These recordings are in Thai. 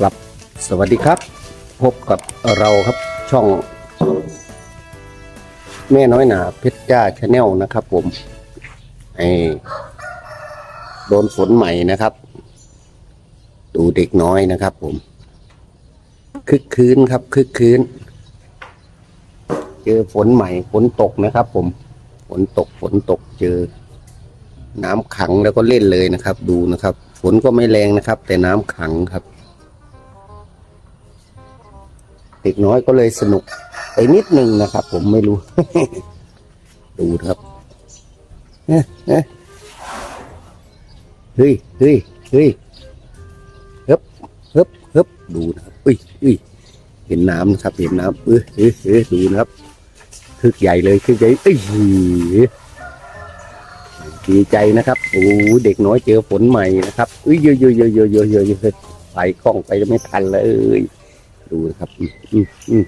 ครับ สวัสดีครับ พบกับเราครับช่อง แม่น้อยหนาเพชรจ้าชาแนลนะครับ ผมไอโดนฝนใหม่นะครับ ดูเด็กน้อยนะครับ ผม คึกคืนครับ คึกคืนเจอฝนใหม่ฝนตกนะครับ ผมฝนตกฝนตกเจอ น้ำขังแล้วก็เล่นเลยนะครับ ดูนะครับ ฝนก็ไม่แรงนะครับ แต่น้ำขังครับ เด็กน้อยก็เลยสนุกไปนิดนึงนะครับ ผมไม่รู้ ดูครับเฮ้ยเฮ้ยเฮ้ยฮึบฮึบฮึบดูนะครับอุ้ยอุ้ยเห็นน้ำนะครับ เห็นน้ำเออเออเออดูนะครับคึกใหญ่เลยคึกใหญ่เอ้ยดีใจนะครับโอ้เด็กน้อยเจอฝนใหม่นะครับอุ้ยเยอะเยอะเยอะเยอะเยอะเยอะเยอะไปคล่องไปไม่ทันเลย ดูนะครับอืมอืมอืม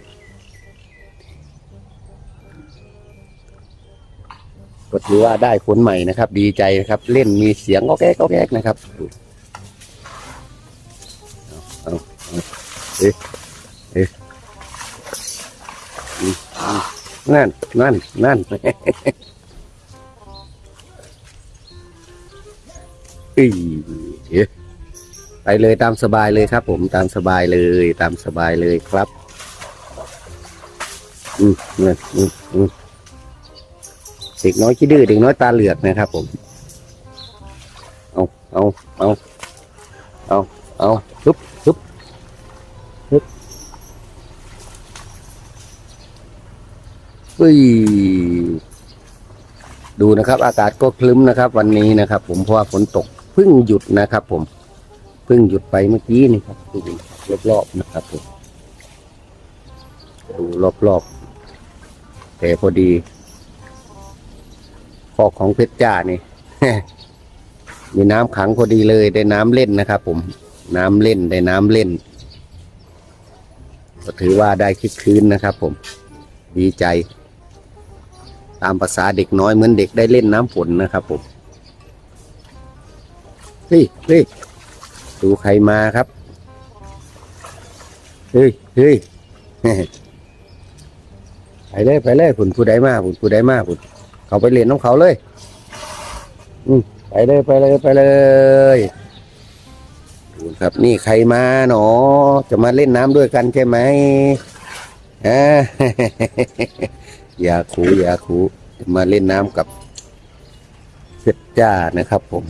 ก็ถือว่าได้ผลใหม่นะครับ ดีใจนะครับ เล่นมีเสียงก็แก๊กก็แก๊กนะครับเอาเอาเอ๊ะเอ๊ะอืมอืมนั่นนั่นนั่น อีเอ๊ะ เลยตามสบายเลยครับ ผมตามสบายเลยตามสบายเลยครับอืมอืมอืมอืมเด็กน้อยขี้ดื้อเด็กน้อยตาเหลือกนะครับ ผม เอาเอาเอาเอาเอาฮึบฮึบฮึบอุ้ยดูนะครับ อากาศก็คลึ้มนะครับ วันนี้นะครับ ผมเพราะว่าฝนตกเพิ่งหยุดนะครับ ผม พิ่งหยุดไปเมื่อกี้นี่ครับดูรอบๆนะครับผมดูรอบๆแต่พอดีคอกของเพชรจ้านี่มีน้ำขังพอดีเลยได้น้ำเล่นนะครับ ผม น้ำเล่นได้น้ำเล่น ก็ถือว่าได้คิดคืนนะครับ ผม ดีใจ ตามภาษาเด็กน้อยเหมือนเด็กได้เล่นน้ำฝนนะครับ ผมเฮ้ยเฮ้ย ดูใครมาครับ เฮ้ยเฮ้ยไปเลยไปเลยผุนผู้ใดมาผุนผู้ใดมาผุนเขาไปเรียนน้องเขาเลย อืมไปเลยไปเลยไปเลยดูครับนี่ใครมาหนอ จะมาเล่นน้ำด้วยกันใช่ไหมอ่าอย่าคูอย่าคูจะมาเล่นน้ำกับเพชรจ้านะครับผม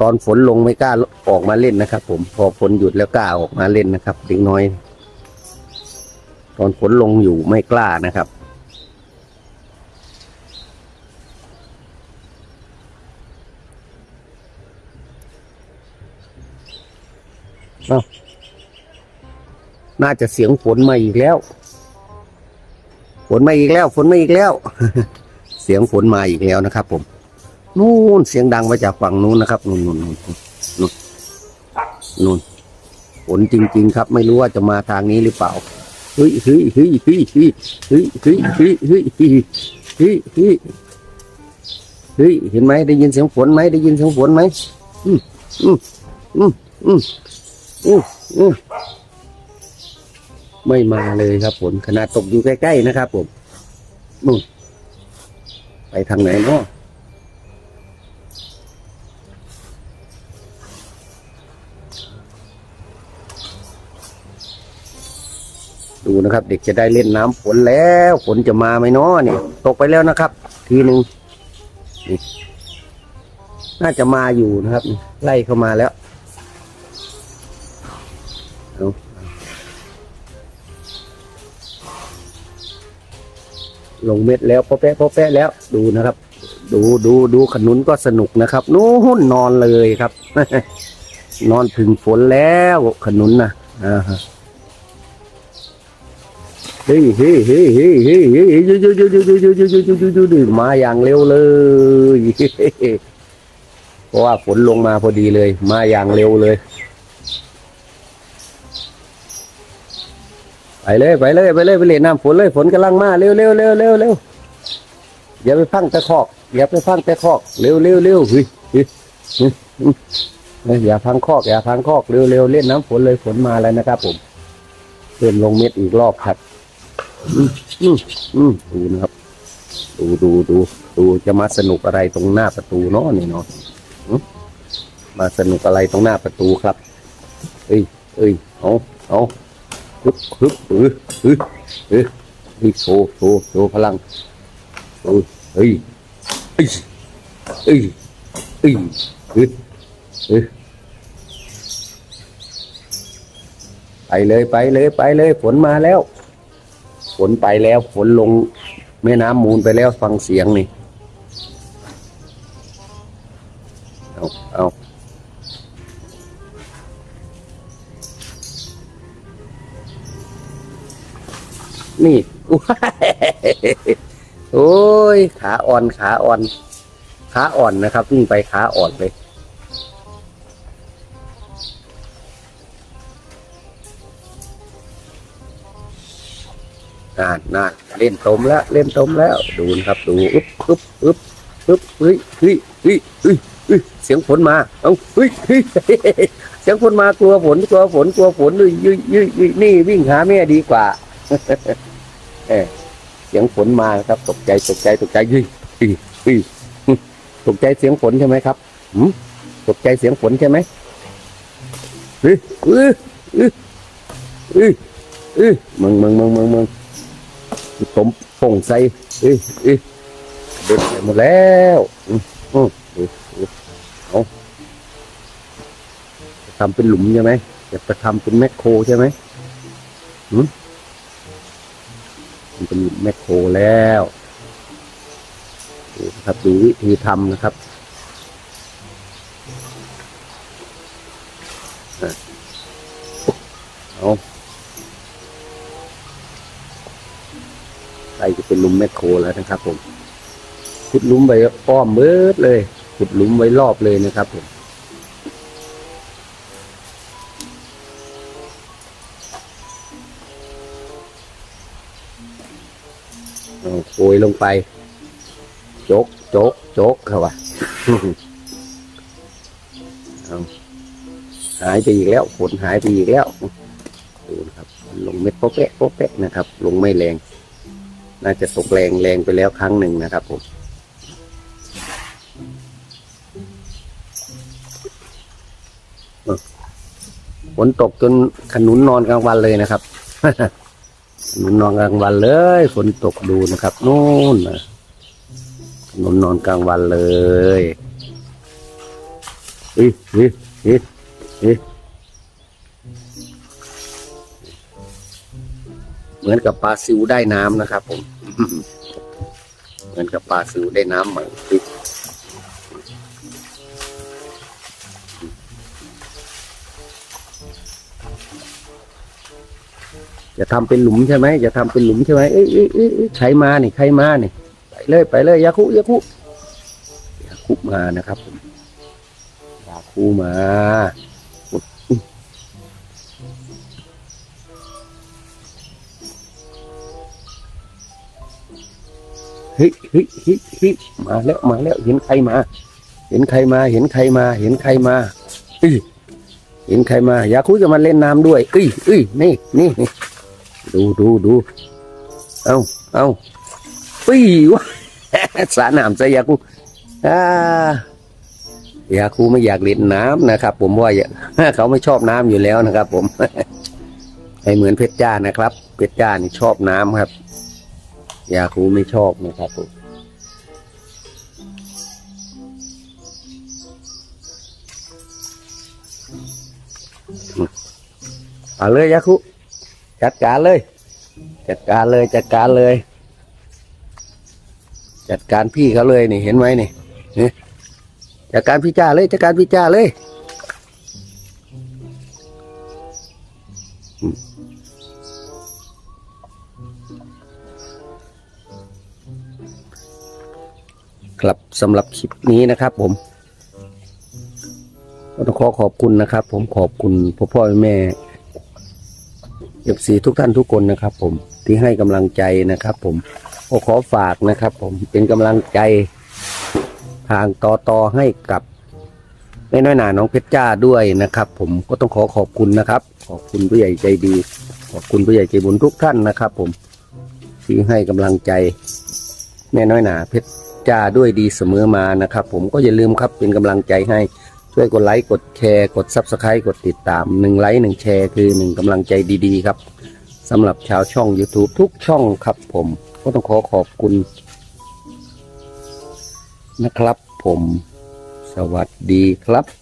ตอนฝนลงไม่กล้าออกมาเล่นนะครับ ผมพอฝนหยุดแล้วกล้าออกมาเล่นนะครับเด็กน้อย ตอนฝนลงอยู่ไม่กล้านะครับ น่าจะเสียงฝนมาอีกแล้ว ฝนมาอีกแล้ว ฝนมาอีกแล้ว เสียงฝนมาอีกแล้วนะครับผม นู่นเสียงดังมาจากฝั่งนู้นนะครับนู่นนู่นนู่นนู่นนู่นฝนจริง ๆ ครับ ไม่รู้ว่าจะมาทางนี้หรือเปล่าเฮ้ยเฮ้ยเฮ้ยเฮ้ยเฮ้ยเฮ้ยเฮ้ยเฮ้ยเฮ้ยเฮ้ยเฮ้ยเฮ้ยเฮ้ยเห็นไหมได้ยินเสียงฝนไหมได้ยินเสียงฝนไหมอืมอืมอืมอืมอืมอืมไม่มาเลยครับฝนขนาดตกอยู่ใกล้ๆนะครับผมนู่นไปทางไหนเนาะ ดูนะครับ เด็กจะได้เล่นน้ำฝนแล้วฝนจะมาไหมเนาะเนี่ยตกไปแล้วนะครับ ทีหนึ่งนี่น่าจะมาอยู่นะครับ ไล่เข้ามาแล้วลงเม็ดแล้วพอแปะพอแปะแล้วดูนะครับ ดูดูดูขนุนก็สนุกนะครับ นู้นนอนเลยครับ นอนถึงฝนแล้วขนุนนะอ่า ฮะเฮ้ยเฮ้ยเฮ้ยเฮ้ยเฮ้ยเฮ้ยยูยูยูยูยูยูยูยูยูยูยูยูมาอย่างเร็วเลยเพราะว่าฝนลงมาพอดีเลย มาอย่างเร็วเลย ไปเลยไปเลยไปเลยไปเล่นน้ำฝนเลยฝนกำลังมาเร็วเร็วเร็วเร็วเร็วอย่าไปพังตะคอก อย่าไปพังตะคอกเร็วเร็วเร็วเฮ้ยเฮ้ยเฮ้ยเฮ้ยอย่าพังคอกอย่าพังคอกเร็วเร็วเล่นน้ำฝนเลยฝนมาแล้วนะครับผมเริ่มลงเม็ดอีกรอบครับ อืมอืมอืมดูนะครับ ดูดูดูดูจะมาสนุกอะไรตรงหน้าประตูเนาะนี่เนาะมาสนุกอะไรตรงหน้าประตูครับ เอ้ยเอ้ยเอาเอาฮึบฮึบเออเออเออเฮ้ยโชว์โชว์โชว์พลังเออเฮ้ยเอ้ยเอ้ยเอ้ยเออเออไปเลยไปเลยไปเลยฝนมาแล้ว ฝนไปแล้วฝนลงแม่น้ำมูลไปแล้วฟังเสียงนี่ เอาเอานี่ โอ้ย ขาอ่อน ขาอ่อน ขาอ่อนนะครับวิ่งไปขาอ่อนเลย นานนานเล่นตมแล้ว เล่นตมแล้ว ดูนะครับดูอึ๊บอึ๊บอึ๊บอึ๊บเฮ้ยเฮ้ยเฮ้ยเฮ้ยเฮ้ยเสียงฝนมา เอ้าเฮ้ยเฮ้ยเสียงฝนมากลัวฝนกลัวฝนกลัวฝนเลยยุยยุยนี่วิ่งหาแม่ดีกว่าเออเสียงฝนมาครับ ตกใจตกใจตกใจยุยยุยยุยตกใจเสียงฝนใช่ไหมครับหืมตกใจเสียงฝนใช่ไหมเฮ้ยเอ้ยเอ้ยเอ้ยเอ้ยมึงมึงมึงมึงมึง ตมป่งใส่เอ้ยเอ้ยเด็ดหมดแล้วอืมอืมเอ้ยเอ้ยเอาจะทำเป็นหลุมใช่ไหมจะไปทำเป็นแมคโครใช่ไหมหืมมันเป็นแมคโครแล้วดูนะครับดูวิธีทำนะครับเอา ใกล้จะเป็นลุมแมคโครแล้วนะครับผมขุดลุมไว้อ้อมเบิดเลยขุดลุมไว้รอบเลยนะครับผมเอาโกยลงไปโจกโจกโจกเขาว่าเอาหายไปอีกแล้ว ฝนหายไปอีกแล้วดูนะครับ ลงเม็ดโป๊ะแปะโป๊ะแปะนะครับ ลงไม่แรง น่าจะตกแรงแรงไปแล้วครั้งหนึ่งนะครับผมฝนตกจนขนุนนอนกลางวันเลยนะครับขนุนนอนกลางวันเลยฝนตกดูนะครับนู่นนะขนุนนอนกลางวันเลยเฮ้ยเฮ้ยเฮ้ย มือนกับปลาซิวได้น้ำนะครับ ผม เหมือนกับปลาซิวได้น้ำใหม่ติดจะทำเป็นหลุมใช่ไหมจะทำเป็นหลุมใช่ไหมเอ้ยเอ้ยเอ้ยใครมานี่ใครมานี่ไปเลยไปเลยยาคุยาคุยาคุมานะครับผมยาคุมา เฮ้ยเฮ้ยเฮ้ยเฮ้ยมาแล้วมาแล้ว เห็นใครมา เห็นใครมา เห็นใครมา เห็นใครมาเอ้ยเห็นใครมา อยากคุยจะมาเล่นน้ำด้วยเอ้ยเอ้ยนี่นี่นี่ดูดูดูเอาเอาปี้วะสาน้ำใส่ยาคูอ่ายาคูไม่อยากเล่นน้ำนะครับ ผมว่าอย่าเขาไม่ชอบน้ำอยู่แล้วนะครับ ผมให้เหมือนเพชรจ้านะครับ เพชรจ้านี่ชอบน้ำครับ ยาคูไม่ชอบนะครับผมเอาเลยยาคุจัดการเลย จัดการเลยจัดการเลย จัดการพี่เขาเลยนี่เห็นไหมนี่นี่จัดการพี่จ้าเลยจัดการพี่จ้าเลย ครับสำหรับคลิปนี้นะครับ ผมก็ต้องขอขอบคุณนะครับ ผมขอบคุณพ่อพ่อแม่เอฟซีทุกท่านทุกคนนะครับ ผมที่ให้กำลังใจนะครับ ผมก็ขอฝากนะครับ ผมเป็นกำลังใจทางต่อต่อให้กับแม่น้อยหนาน้องเพชรจ้าด้วยนะครับ ผมก็ต้องขอขอบคุณนะครับ ขอบคุณผู้ใหญ่ใจดี ขอบคุณผู้ใหญ่ใจบุญทุกท่านนะครับ ผมที่ให้กำลังใจแม่น้อยหนาเพชร จาด้วยดีเสมอมานะครับ ผมก็อย่าลืมครับเป็นกำลังใจให้ช่วยกดไลค์กดแชร์กด Subscribe กดติดตามหนึ่งไลค์หนึ่งแชร์คือหนึ่งกำลังใจดีๆ ครับสำหรับชาวช่อง YouTube ทุกช่องครับผมก็ต้องขอขอบคุณ นะครับผมสวัสดีครับ